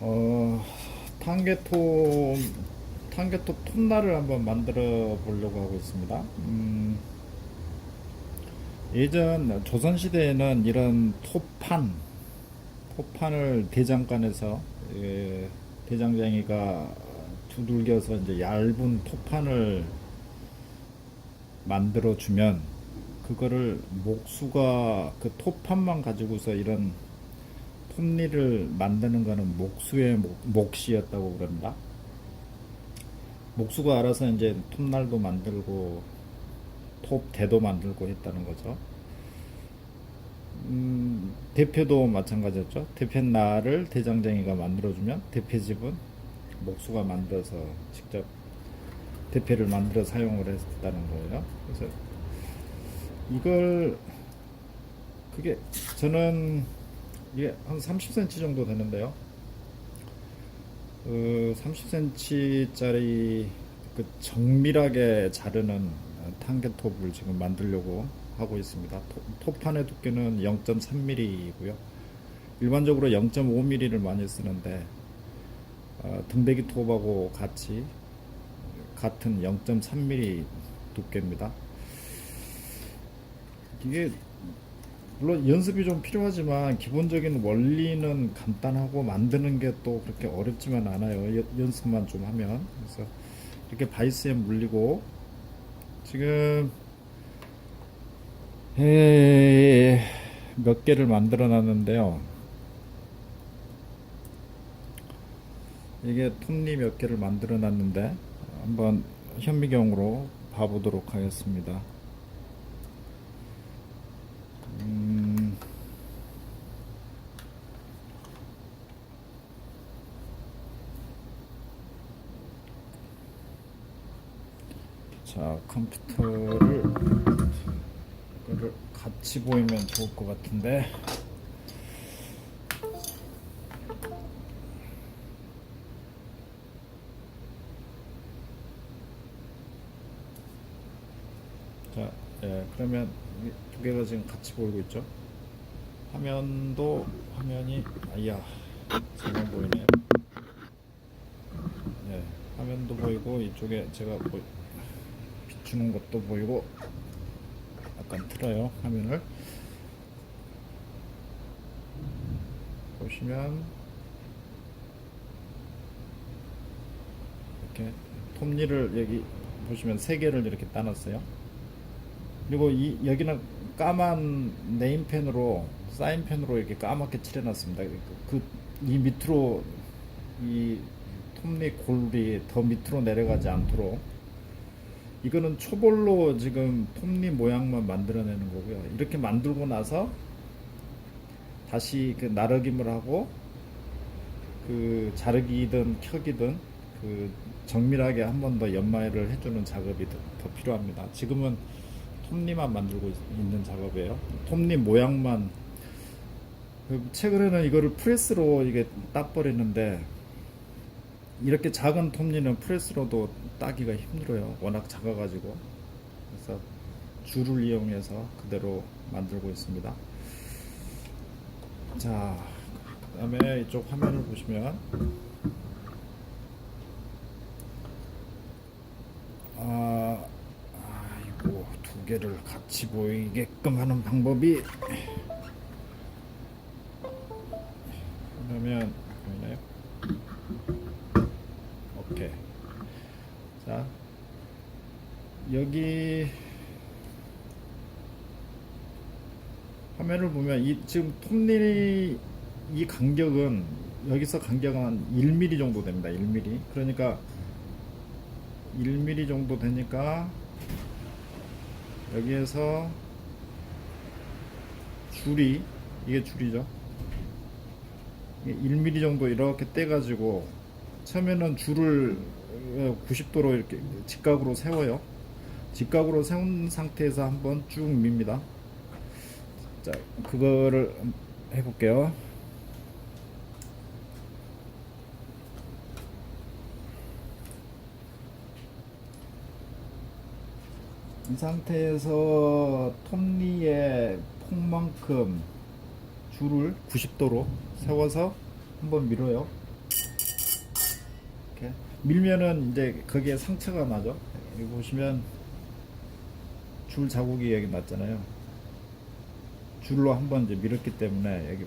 어, 탄개톱, 탄개톱 톱날을 한번 만들어 보려고 하고 있습니다. 음, 예전 조선시대에는 이런 톱판, 톱판을 대장간에서 예, 대장장이가 두들겨서 이제 얇은 톱판을 만들어 주면 그거를 목수가 그 톱판만 가지고서 이런 톱니를 만드는 거는 목수의 목, 몫이었다고 그럽니다. 목수가 알아서 이제 톱날도 만들고 톱대도 만들고 했다는 거죠. 음, 대표도 마찬가지였죠. 대패날을 대장장이가 만들어주면 대패집은 목수가 만들어서 직접 대패를 만들어 사용을 했다는 거예요. 그래서 이걸 그게 저는 이게 한 30cm 정도 되는데요. 그 30cm짜리 그 정밀하게 자르는 탄개톱을 지금 만들려고 하고 있습니다. 톱- 톱판의 두께는 0.3mm이고요. 일반적으로 0.5mm를 많이 쓰는데 어, 등배기 톱하고 같이 같은 0.3mm 두께입니다. 이게 물론 연습이 좀 필요하지만 기본적인 원리는 간단하고 만드는 게 또 그렇게 어렵지만 않아요. 여- 연습만 좀 하면 그래서 이렇게 바이스에 물리고 지금 에, 몇 개를 만들어 놨는데요. 이게 톱니 몇 개를 만들어 놨는데 한번 현미경으로 봐보도록 하겠습니다. 음, 자, 컴퓨터를 이거를 같이 보이면 좋을 것 같은데. 자, 예, 그러면 이두 개가 지금 같이 보이고 있죠? 화면도 화면이 아야 잘못 보이네요. 예, 화면도 보이고 이쪽에 제가 보, 비추는 것도 보이고 약간 틀어요 화면을 보시면 이렇게 톱니를 여기 보시면 세 개를 이렇게 따놨어요. 그리고 이 여기는 까만 네임펜으로 사인펜으로 이렇게 까맣게 칠해놨습니다. 그 이 밑으로 이 톱니 골이 더 밑으로 내려가지 않도록 이거는 초벌로 지금 톱니 모양만 만들어내는 거고요. 이렇게 만들고 나서 다시 그 나르김을 하고 그 자르기든 켜기든 그 정밀하게 한 번 더 연마를 해주는 작업이 더, 더 필요합니다. 지금은 톱니만 만들고 있- 있는 작업이에요. 톱니 모양만 그 최근에는 이거를 프레스로 이게 따버리는데 이렇게 작은 톱니는 프레스로도 따기가 힘들어요. 워낙 작아가지고 그래서 줄을 이용해서 그대로 만들고 있습니다. 자, 그 다음에 이쪽 화면을 보시면 아, 아이고 두 개를 같이 보이게끔 하는 방법이 그러면 보이나요? 오케이. 자, 여기 화면을 보면 이 지금 톱니 이 간격은 여기서 간격은 한 1mm 정도 됩니다. 1mm. 그러니까 1mm 정도 되니까 여기에서 줄이 이게 줄이죠. 이게 1mm 정도 이렇게 떼가지고 처음에는 줄을 90도로 이렇게 직각으로 세워요. 직각으로 세운 상태에서 한번 쭉 밉니다. 자, 그거를 해볼게요. 이 상태에서 톱니의 폭만큼 줄을 90도로 세워서 한번 밀어요. 이렇게 밀면은 이제 거기에 상처가 나죠. 여기 보시면 줄 자국이 여기 났잖아요. 줄로 한 번 이제 밀었기 때문에 여기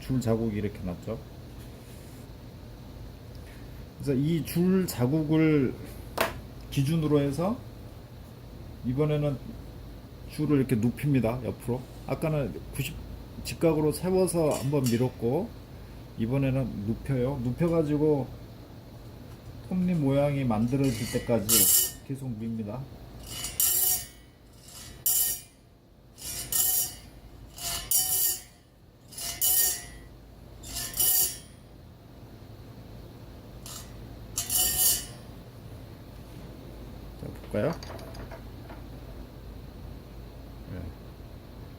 줄 자국이 이렇게 났죠. 그래서 이 줄 자국을 기준으로 해서 이번에는 줄을 이렇게 눕힙니다. 옆으로. 아까는 90 직각으로 세워서 한번 밀었고 이번에는 눕혀요. 눕혀가지고 톱니 모양이 만들어질 때까지 계속 밉니다. 자, 볼까요? 네.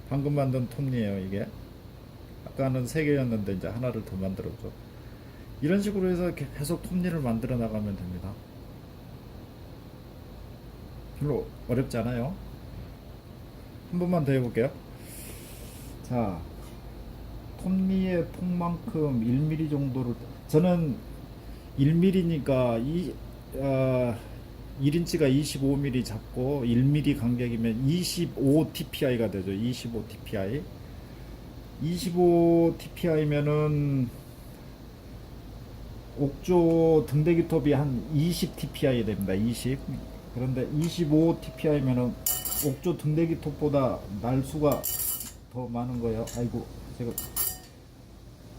방금 만든 톱니에요, 이게. 아까는 세 개였는데 이제 하나를 더 만들었죠. 이런 식으로 해서 계속 톱니를 만들어 나가면 됩니다. 별로 어렵지 않아요. 한 번만 더 해볼게요. 자, 톱니의 폭만큼 1mm 정도를 저는 1mm니까 이 어, 1인치가 25mm 잡고 1mm 간격이면 25 TPI가 되죠. 25 TPI. 25 TPI면은 옥조 등대기 톱이 한 20 TPI 됩니다. 20. 그런데 25 TPI면은 옥조 등대기 톱보다 날수가 더 많은 거예요. 아이고, 제가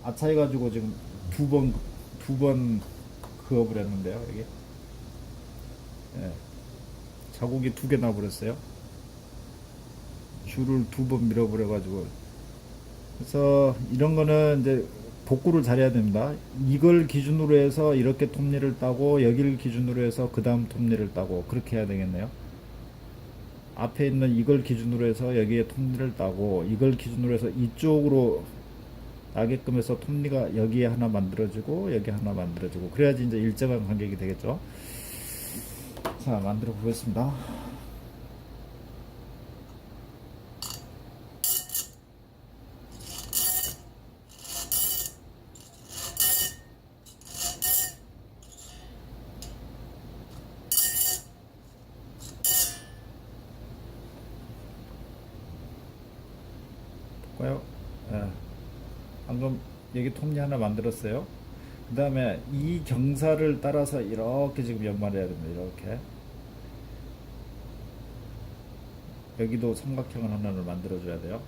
아차해가지고 지금 두 번, 두 번 그업을 했는데요. 이게. 예. 자국이 두 개 나버렸어요. 줄을 두 번 밀어버려가지고. 그래서 이런 거는 이제 복구를 잘해야 됩니다. 이걸 기준으로 해서 이렇게 톱니를 따고 여기를 기준으로 해서 그 다음 톱니를 따고 그렇게 해야 되겠네요. 앞에 있는 이걸 기준으로 해서 여기에 톱니를 따고 이걸 기준으로 해서 이쪽으로 나게끔 해서 톱니가 여기에 하나 만들어지고 여기 하나 만들어지고 그래야지 이제 일정한 간격이 되겠죠. 자 만들어 보겠습니다. 볼까요? 예. 방금 여기 톱니 하나 만들었어요. 그 다음에 이 경사를 따라서 이렇게 지금 연말해야 됩니다. 이렇게. 여기도 삼각형을 하나를 만들어줘야 돼요.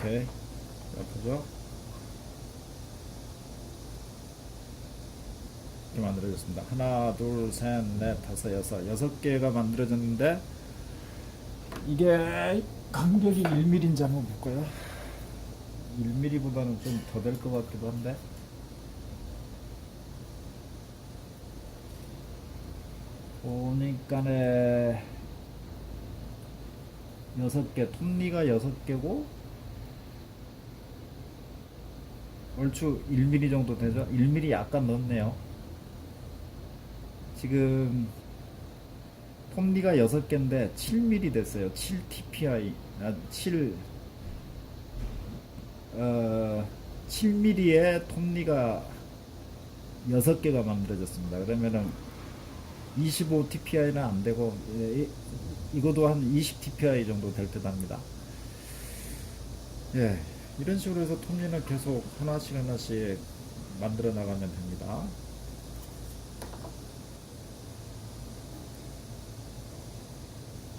오케이. 아프죠? 이렇게 만들어졌습니다. 하나, 둘, 셋, 넷, 다섯, 여섯. 여섯 개가 만들어졌는데, 이게 간격이 1mm인지 한번 볼까요? 1mm보다는 좀 더 될 것 같기도 한데. 보니까네 여섯 개, 톱니가 여섯 개고, 얼추 1mm 정도 되죠? 1mm 약간 넘네요. 지금 톱니가 6개인데 7mm 됐어요. 7 TPI. 아, 7 어, 7mm의 톱니가 6개가 만들어졌습니다. 그러면은 25 TPI는 안 되고 예, 이- 이것도 한 20 TPI 정도 될 듯 합니다. 예, 이런 식으로 해서 톱니는 계속 하나씩 하나씩 만들어 나가면 됩니다.